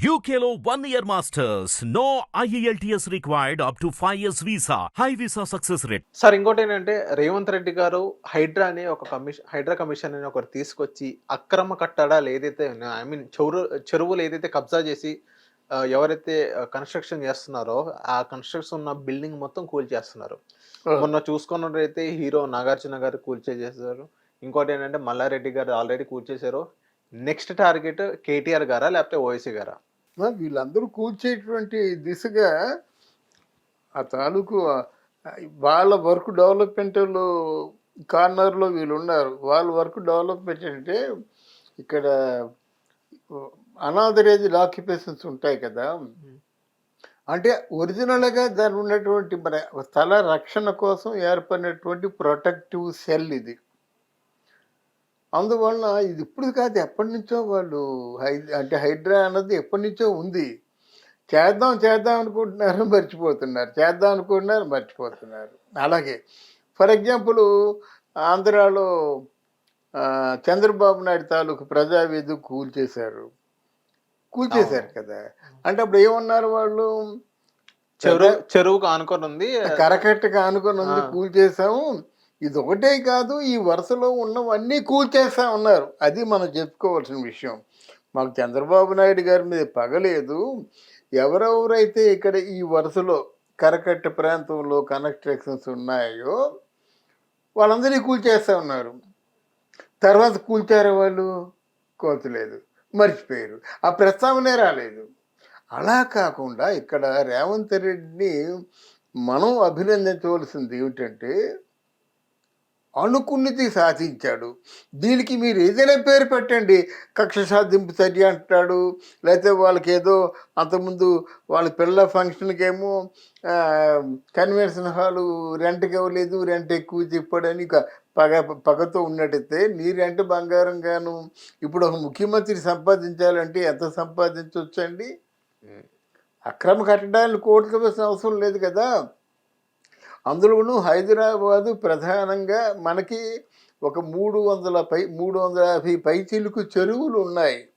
One year masters. No E IELTS required up to 5 years visa. High visa success rate. Sir ఇంకోటి ఏంటంటే రేవంత్ రెడ్డి గారు హైడ్రా అనే ఒక commission Hydraa commission అని ఒకటి తీసుకొచ్చి అక్రమ కట్టడాలు ఏదైతే ఐ మీన్ చెరువు చెరువులు ఏదైతే కబ్జా చేసి ఎవరైతే కన్స్ట్రక్షన్ చేస్తున్నారో ఆ కన్స్ట్రక్షన్ ఉన్న బిల్డింగ్ మొత్తం కూల్ చేస్తున్నారు మొన్న చూసుకున్నట్టయితే హీరో నాగార్జున గారు కూల్చేసేసారు ఇంకోటి ఏంటంటే మల్లారెడ్డి గారు ఆల్రెడీ కూల్చేశారు నెక్స్ట్ టార్గెట్ కేటీఆర్ గారా లేకపోతే ఓఎస్సీ గారా వీళ్ళందరూ కూల్చేటువంటి దిశగా ఆ తాలూకు వాళ్ళ వర్క్ డెవలప్మెంట్లో కార్నర్లో వీళ్ళు ఉన్నారు వాళ్ళ వర్క్ డెవలప్మెంట్ అంటే ఇక్కడ అనాథరేజ్ ఆక్యుపేషన్స్ ఉంటాయి కదా. అంటే ఒరిజినల్గా దాని ఉన్నటువంటి మన స్థల రక్షణ కోసం ఏర్పడినటువంటి ప్రొటెక్టివ్ సెల్ ఇది. అందువలన ఇది ఇప్పుడు కాదు ఎప్పటి నుంచో వాళ్ళు హై అంటే హైడ్రా అన్నది ఎప్పటి నుంచో ఉంది. చేద్దాం చేద్దాం అనుకుంటున్నారు మర్చిపోతున్నారు. చేద్దాం అనుకుంటున్నారు మర్చిపోతున్నారు. అలాగే ఫర్ ఎగ్జాంపుల్ ఆంధ్రాలో చంద్రబాబు నాయుడు తాలూకు ప్రజావేది కూల్చేశారు కూల్చేశారు కదా. అంటే అప్పుడు ఏమన్నారు వాళ్ళు? చెరువు చెరువుకు ఆనుకొని ఉంది. కరకట్టగా అనుకుని ఉంది. కూల్చేసాము ఇది ఒకటే కాదు ఈ వరుసలో ఉన్నవన్నీ కూల్చేస్తా ఉన్నారు. అది మనం చెప్పుకోవాల్సిన విషయం. మాకు చంద్రబాబు నాయుడు గారి మీద పగలేదు. ఎవరెవరైతే ఇక్కడ ఈ వరుసలో కరకట్ట ప్రాంతంలో కన్స్ట్రక్షన్స్ ఉన్నాయో వాళ్ళందరినీ కూల్చేస్తూ ఉన్నారు. తర్వాత కూల్చారు వాళ్ళు కోతలేదు మర్చిపోయారు. ఆ ప్రస్తావనే రాలేదు. అలా కాకుండా ఇక్కడ రేవంత్ రెడ్డిని మనం అభినందించవలసింది ఏమిటంటే అనుకున్నది సాధించాడు. దీనికి మీరు ఏదైనా పేరు పెట్టండి. కక్ష సాధింపు చర్య అంటాడు. లేకపోతే వాళ్ళకి ఏదో అంతకుముందు వాళ్ళ పిల్లల ఫంక్షన్కి ఏమో కన్వెన్షన్ హాలు రెంట్కి ఇవ్వలేదు రెంట్ ఎక్కువ చెప్పాడని ఇక పగ పగతో ఉన్నట్టయితే నీ రెంట్ బంగారం గాను ఇప్పుడు ఒక ముఖ్యమంత్రి సంపాదించాలంటే ఎంత సంపాదించవచ్చండి అక్రమ కట్టడాలను కోట్లు వేసిన అవసరం లేదు కదా. అందులోనూ హైదరాబాదు ప్రధానంగా మనకి ఒక మూడు వందల పై మూడు వందల యాభై పైచిలుకు చెరువులు ఉన్నాయి.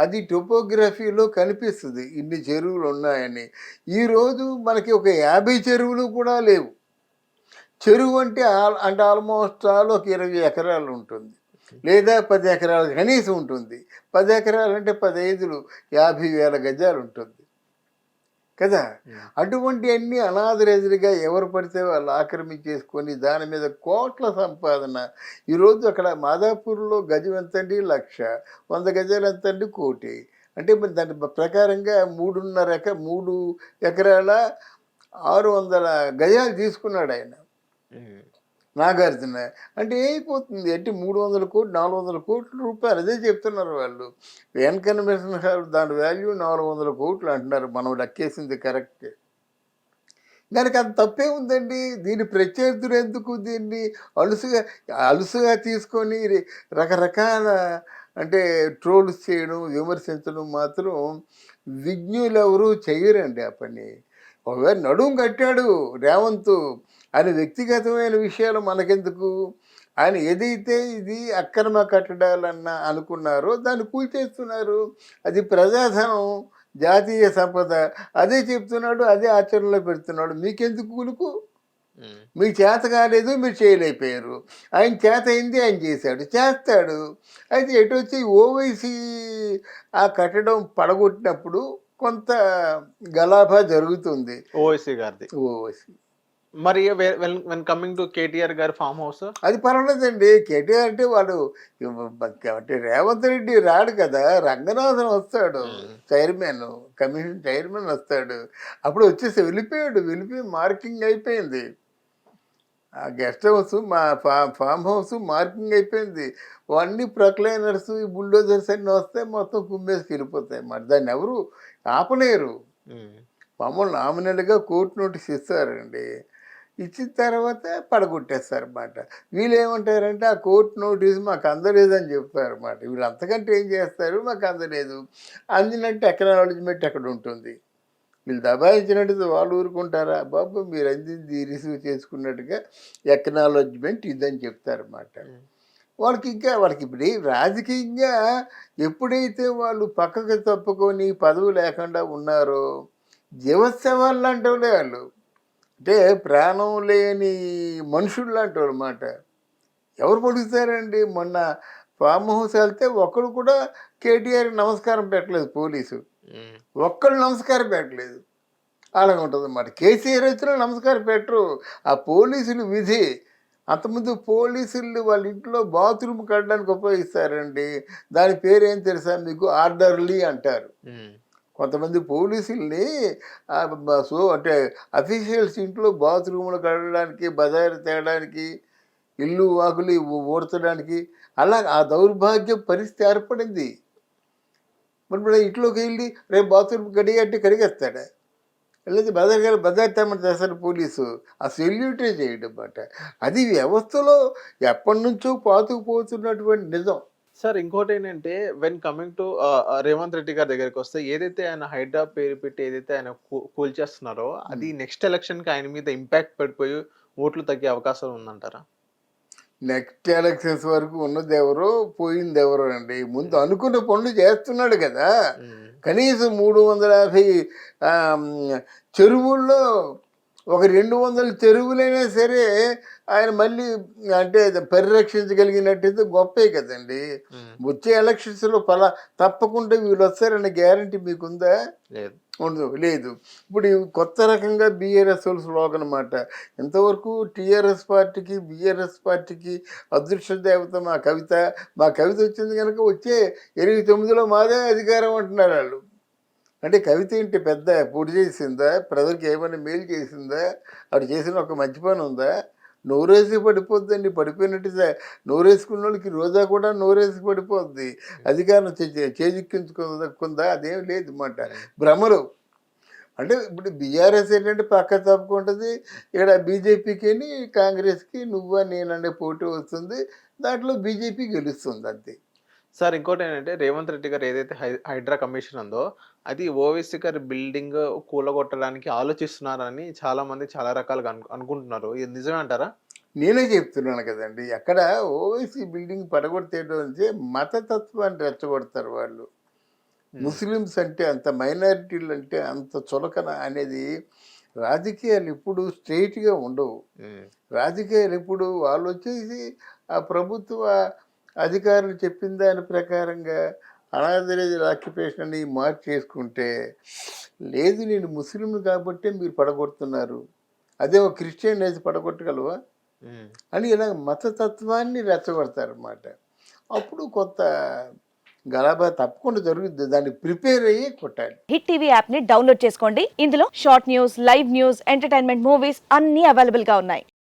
అది టోపోగ్రఫీలో కనిపిస్తుంది ఇన్ని చెరువులు ఉన్నాయని. ఈరోజు మనకి ఒక యాభై చెరువులు కూడా లేవు. చెరువు అంటే ఆల్- అంటే ఆల్మోస్ట్ ఆల్ ఒక ఇరవై ఎకరాలు ఉంటుంది. లేదా పది ఎకరాలు కనీసం ఉంటుంది. పది ఎకరాలు అంటే పదైదులు యాభై వేల గజాలు ఉంటుంది. కదా? అటువంటి అన్ని అనాథరేజులుగా ఎవరు పడితే వాళ్ళు ఆక్రమించేసుకొని దాని మీద కోట్ల సంపాదన. ఈరోజు అక్కడ మాదాపూర్లో గజం ఎంతండి? లక్ష. వంద గజాలు ఎంతండి? కోటి. అంటే మరి దాని ప్రకారంగా మూడున్నర ఎక మూడు ఎకరాల ఆరు వందల గజాలు తీసుకున్నాడు ఆయన. నాగార్జున. అంటే అయిపోతుంది అంటే మూడు వందల కోట్లు నాలుగు వందల కోట్ల రూపాయలు. అదే చెప్తున్నారు వాళ్ళు. వెన్ కన్వెన్షన్ హాల్ దాని వాల్యూ నాలుగు వందల కోట్లు అంటున్నారు. మనం లెక్కేసింది కరెక్ట్ దానికి అంత తప్పే ఉందండి. దీని ప్రత్యర్థులు ఎందుకు దీన్ని అలుసుగా అలుసుగా తీసుకొని రకరకాల అంటే ట్రోల్స్ చేయడం విమర్శించడం మాత్రం విజ్ఞులు ఎవరు చేయరండి ఆ పని. ఒకవేళ నడుము కట్టాడు రేవంత్ ఆయన వ్యక్తిగతమైన విషయాలు మనకెందుకు? ఆయన ఏదైతే ఇది అక్రమ కట్టడాలన్న అనుకున్నారో దాన్ని కూల్చేస్తున్నారు. అది ప్రజాధనం జాతీయ సంపద. అదే చెప్తున్నాడు అదే ఆచరణలో పెడుతున్నాడు. మీకెందుకు కూలుకు మీకు చేత కాలేదు మీరు చేయలేకపోయారు. ఆయన చేత అయింది ఆయన చేశాడు. చేస్తాడు. అయితే ఎటు వచ్చి ఓవైసీ ఆ కట్టడం పడగొట్టినప్పుడు కొంత గలాభా జరుగుతుంది. ఓఎస్సీ గారిది. ఓవైసీ. మరి వెన్ కమింగ్ టు కేటీఆర్ గారి ఫామ్ హౌస్ అది పర్వాలేదండి. కేటీఆర్ అంటే వాడు అంటే రేవంత్ రెడ్డి రాడు కదా రంగనాథన్ వస్తాడు చైర్మన్ కమిషన్ చైర్మన్ వస్తాడు. అప్పుడు వచ్చేసి వెళ్ళిపోయాడు వెళ్ళిపోయి మార్కింగ్ అయిపోయింది. ఆ గెస్ట్ హౌస్ మా ఫా ఫామ్ హౌస్ మార్కింగ్ అయిపోయింది. అన్ని ప్రొక్లైనర్స్ ఈ బుల్డోజర్స్ అన్నీ వస్తే మొత్తం కుమ్మేసి వెళ్ళిపోతాయి మరి దాన్ని ఎవరు ఆపలేరు. మామూలు నామినల్గా కోర్టు నోటీస్ ఇస్తారండి. ఇచ్చిన తర్వాత పడగొట్టేస్తారు అన్నమాట వీళ్ళు ఏమంటారంటే ఆ కోర్టు నోటీస్ మాకు అందలేదని చెప్తారు అన్నమాట వీళ్ళు అంతకంటే ఏం చేస్తారు? మాకు అందలేదు అందినట్టు ఎకనాలజ్మెంట్ అక్కడ ఉంటుంది? వీళ్ళు దబాయించినట్టు వాళ్ళు ఊరుకుంటారా? బాబు మీరు అందింది రిసీవ్ చేసుకున్నట్టుగా ఎకనాలజ్మెంట్ ఇదని చెప్తారన్నమాట. వాళ్ళకి ఇంకా వాళ్ళకి ఇప్పుడు రాజకీయంగా ఎప్పుడైతే వాళ్ళు పక్కకు తప్పుకొని పదవి లేకుండా ఉన్నారో జీవోత్సవాలు లాంటి వాళ్ళే వాళ్ళు. అంటే ప్రాణం లేని మనుషులు లాంటి వాళ్ళు అన్నమాట. ఎవరు పడుగుతారండి? మొన్న ఫామ్ హౌస్ వెళ్తే ఒక్కడు కూడా కేటీఆర్ నమస్కారం పెట్టలేదు పోలీసు. ఒక్కళ్ళు నమస్కారం పెట్టలేదు. అలాగ ఉంటుంది అన్నమాట. కేసీఆర్ వచ్చినా నమస్కారం పెట్టరు. ఆ పోలీసులు విధి. అంతకుముందు పోలీసులు వాళ్ళ ఇంట్లో బాత్రూమ్ కట్టడానికి ఉపయోగిస్తారండి. దాని పేరు ఏం తెలుసా మీకు? ఆర్డర్లీ అంటారు. కొంతమంది పోలీసుల్ని సో అంటే అఫీషియల్స్ ఇంట్లో బాత్రూములు కడగడానికి బజారు తేయడానికి ఇల్లు వాకులు ఊ- అలా ఆ దౌర్భాగ్య పరిస్థితి ఏర్పడింది. మరి ఇప్పుడు ఇంట్లోకి వెళ్ళి రేపు బాత్రూమ్ కడిగట్టి కడిగేస్తాడా? లేదా బజార్ గారు బజార్ తేమని చేస్తారు పోలీసు. ఆ సెల్యూటే చేయడం అన్నమాట అది వ్యవస్థలో ఎప్పటి నుంచో పాతుకుపోతున్నటువంటి నిజం. సార్ ఇంకోటి ఏంటంటే when coming to Revanth Reddy గారి దగ్గరికి వస్తే ఏదైతే ఆయన హైడ్రా పేరు పెట్టి ఏదైతే ఆయన కూల్చేస్తున్నారో అది నెక్స్ట్ ఎలక్షన్కి ఆయన మీద ఇంపాక్ట్ పడిపోయి ఓట్లు తగ్గే అవకాశం ఉందంటారా? నెక్స్ట్ ఎలక్షన్స్ వరకు ఉన్నది ఎవరో పోయింది ఎవరో అండి. ముందు అనుకున్న పనులు చేస్తున్నాడు కదా. కనీసం మూడు వందల యాభై చెరువుల్లో ఒక రెండు వందల చెరువులైనా సరే ఆయన మళ్ళీ అంటే పరిరక్షించగలిగినట్టయితే గొప్పే కదండి. వచ్చే ఎలక్షన్స్లో పలా తప్పకుండా వీళ్ళు వస్తారన్న గ్యారంటీ మీకుందా? లేదు. ఉండదు. లేదు. ఇప్పుడు కొత్త రకంగా బీఆర్ఎస్ స్లోగన్ అనమాట ఇంతవరకు టీఆర్ఎస్ పార్టీకి బీఆర్ఎస్ పార్టీకి అదృష్ట దేవత మా కవిత. మా కవిత వచ్చింది కనుక వచ్చే ఎనిమిది తొమ్మిదిలో మాదే అధికారం అంటున్నారు వాళ్ళు. అంటే కవిత ఏంటి పెద్ద పొడి చేసిందా? ప్రజలకు ఏమైనా మేలు చేసిందా? ఆవిడ చేసిన ఒక మంచి పని ఉందా? నోరేసి పడిపోద్దండి పడిపోయినట్టు నోరేసుకున్న వాళ్ళకి రోజా కూడా నోరేసి పడిపోద్ది. అధికారం చేజిక్కించుకుందా అదేం లేదు అన్నమాట భ్రమలు. అంటే ఇప్పుడు బీఆర్ఎస్ ఏంటంటే పక్క తప్పుకుంటుంది ఇక్కడ బీజేపీకి కాంగ్రెస్కి నువ్వా నేనంటే పోటీ వస్తుంది. దాంట్లో బీజేపీ గెలుస్తుంది అంతే. సార్ ఇంకోటి ఏంటంటే రేవంత్ రెడ్డి గారు ఏదైతే హై- హైడ్రా కమిషన్ ఉందో అది ఓవైసీ గారి బిల్డింగ్ కూలగొట్టడానికి ఆలోచిస్తున్నారని చాలా మంది చాలా రకాలుగా అను అనుకుంటున్నారు. ఇది నిజమే అంటారా? నేనే చెప్తున్నాను కదండి. అక్కడ ఓవైసీ బిల్డింగ్ పడగొట్టేయడం అంటే మతతత్వాన్ని రెచ్చగొడతారు వాళ్ళు. ముస్లిమ్స్ అంటే అంత మైనారిటీలు అంటే అంత చులకన అనేది రాజకీయాలు ఇప్పుడు స్ట్రైట్గా ఉండవు. రాజకీయాలు ఇప్పుడు వాళ్ళు వచ్చేసి ఆ ప్రభుత్వ అధికారులు చెప్పిన దాని ప్రకారంగా అనాథరైజ్డ్ ఆక్యుపేషన్ అని మార్చేసుకుంటే లేదు నేను ముస్లిం కాబట్టి మీరు పడగొడుతున్నారు. అదే ఒక క్రిస్టియన్ అయితే పడగొట్టగలవా. అని ఇలా మతతత్వాన్ని రెచ్చగొడతారన్నమాట. అప్పుడు కొత్త గలాబా తప్పకుండా జరుగుద్ది. దాన్ని ప్రిపేర్ అయ్యి కొట్టాలి. హిట్ టీవీ యాప్ని డౌన్లోడ్ చేసుకోండి. ఇందులో short news live news entertainment movies అన్ని అవైలబుల్గా ఉన్నాయి.